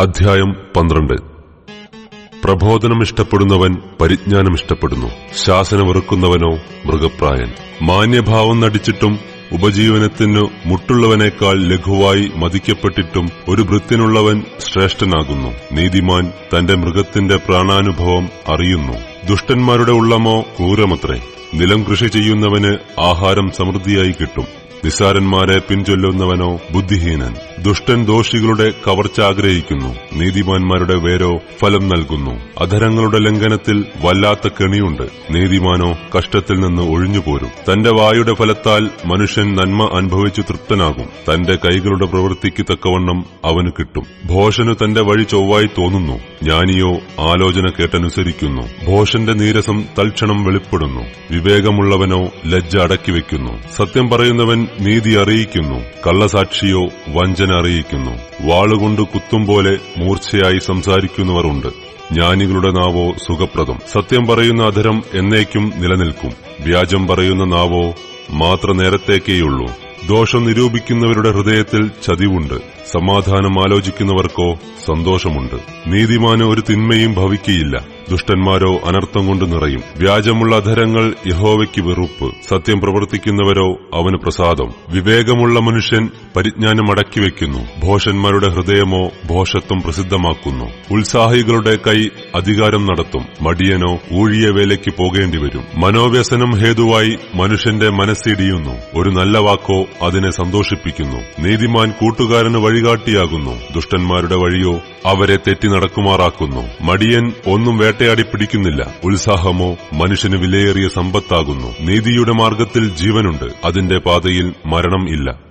അധ്യായം പന്ത്രണ്ട്. പ്രബോധനം ഇഷ്ടപ്പെടുന്നവൻ പരിജ്ഞാനം ഇഷ്ടപ്പെടുന്നു ശാസനമെറുക്കുന്നവനോ മൃഗപ്രായൻ. മാന്യഭാവം നടിച്ചിട്ടും ഉപജീവനത്തിനു മുട്ടുള്ളവനേക്കാൾ ലഘുവായി മതിക്കപ്പെട്ടിട്ടും ഒരു വൃത്തിനുള്ളവൻ ശ്രേഷ്ഠനാകുന്നു. നീതിമാൻ തന്റെ മൃഗത്തിന്റെ പ്രാണാനുഭവം അറിയുന്നു. ദുഷ്ടന്മാരുടെ ഉള്ളമോ ക്രൂരമത്രേ. നിലം കൃഷി ചെയ്യുന്നവന് ആഹാരം സമൃദ്ധിയായി കിട്ടും. നിസാരന്മാരെ പിൻചൊല്ലുന്നവനോ ബുദ്ധിഹീനൻ. ദുഷ്ടൻ ദോഷികളുടെ കവർച്ച ആഗ്രഹിക്കുന്നു. നീതിമാന്മാരുടെ വേരോ ഫലം നൽകുന്നു. അധരങ്ങളുടെ ലംഘനത്തിൽ വല്ലാത്ത കെണിയുണ്ട്. നീതിമാനോ കഷ്ടത്തിൽ നിന്ന് ഒഴിഞ്ഞുപോരും. തന്റെ വായുടെ ഫലത്താൽ മനുഷ്യൻ നന്മ അനുഭവിച്ചു തൃപ്തനാകും. തന്റെ കൈകളുടെ പ്രവൃത്തിക്ക് തക്കവണ്ണം അവന് കിട്ടും. ഭോഷന് തന്റെ വഴി ചൊവ്വായി തോന്നുന്നു. ജ്ഞാനിയോ ആലോചന കേട്ടനുസരിക്കുന്നു. ഭോഷന്റെ നീരസം തൽക്ഷണം വെളിപ്പെടുന്നു. വിവേകമുള്ളവനോ ലജ്ജ അടക്കിവെക്കുന്നു. സത്യം പറയുന്നവൻ നീതി അറിയിക്കുന്നു കള്ളസാക്ഷിയോ വഞ്ചന അറിയിക്കുന്നു. വാളുകൊണ്ട് കുത്തും പോലെ മൂർച്ചയായി സംസാരിക്കുന്നവരുണ്ട്. ജ്ഞാനികളുടെ നാവോ സുഖപ്രദം. സത്യം പറയുന്ന അധരം എന്നേക്കും നിലനിൽക്കും. വ്യാജം പറയുന്ന നാവോ മാത്ര നേരത്തേക്കേയുള്ളൂ. ദോഷം നിരൂപിക്കുന്നവരുടെ ഹൃദയത്തിൽ ചതിവുണ്ട്. സമാധാനം ആലോചിക്കുന്നവർക്കോ സന്തോഷമുണ്ട്. നീതിമാന് ഒരു തിന്മയും ഭവിക്കയില്ല. ദുഷ്ടന്മാരോ അനർത്ഥം കൊണ്ട് നിറയും. വ്യാജമുള്ള അധരങ്ങൾ യഹോവയ്ക്ക് വെറുപ്പ്. സത്യം പ്രവർത്തിക്കുന്നവരോ അവന് പ്രസാദം. വിവേകമുള്ള മനുഷ്യൻ പരിജ്ഞാനം അടക്കി അടക്കിവെക്കുന്നു ഭോഷന്മാരുടെ ഹൃദയമോ ഭോഷത്വം പ്രസിദ്ധമാക്കുന്നു. ഉത്സാഹികളുടെ കൈ അധികാരം നടത്തും. മടിയനോ ഊഴിയ വേലയ്ക്ക് പോകേണ്ടി വരും. മനോവ്യസനം ഹേതുവായി മനുഷ്യന്റെ മനസ്സിടിയുന്നു. ഒരു നല്ല വാക്കോ അതിനെ സന്തോഷിപ്പിക്കുന്നു. നീതിമാൻ കൂട്ടുകാരന് വഴികാട്ടിയാകുന്നു. ദുഷ്ടന്മാരുടെ വഴിയോ അവരെ തെറ്റി നടക്കുമാറാക്കുന്നു. മടിയൻ ഒന്നും വേട്ടയാടി പിടിക്കുന്നില്ല. ഉത്സാഹമോ മനുഷ്യന് വിലയേറിയ സമ്പത്താകുന്നു. നീതിയുടെ മാർഗത്തിൽ ജീവനുണ്ട്. അതിന്റെ പാതയിൽ മരണം ഇല്ല.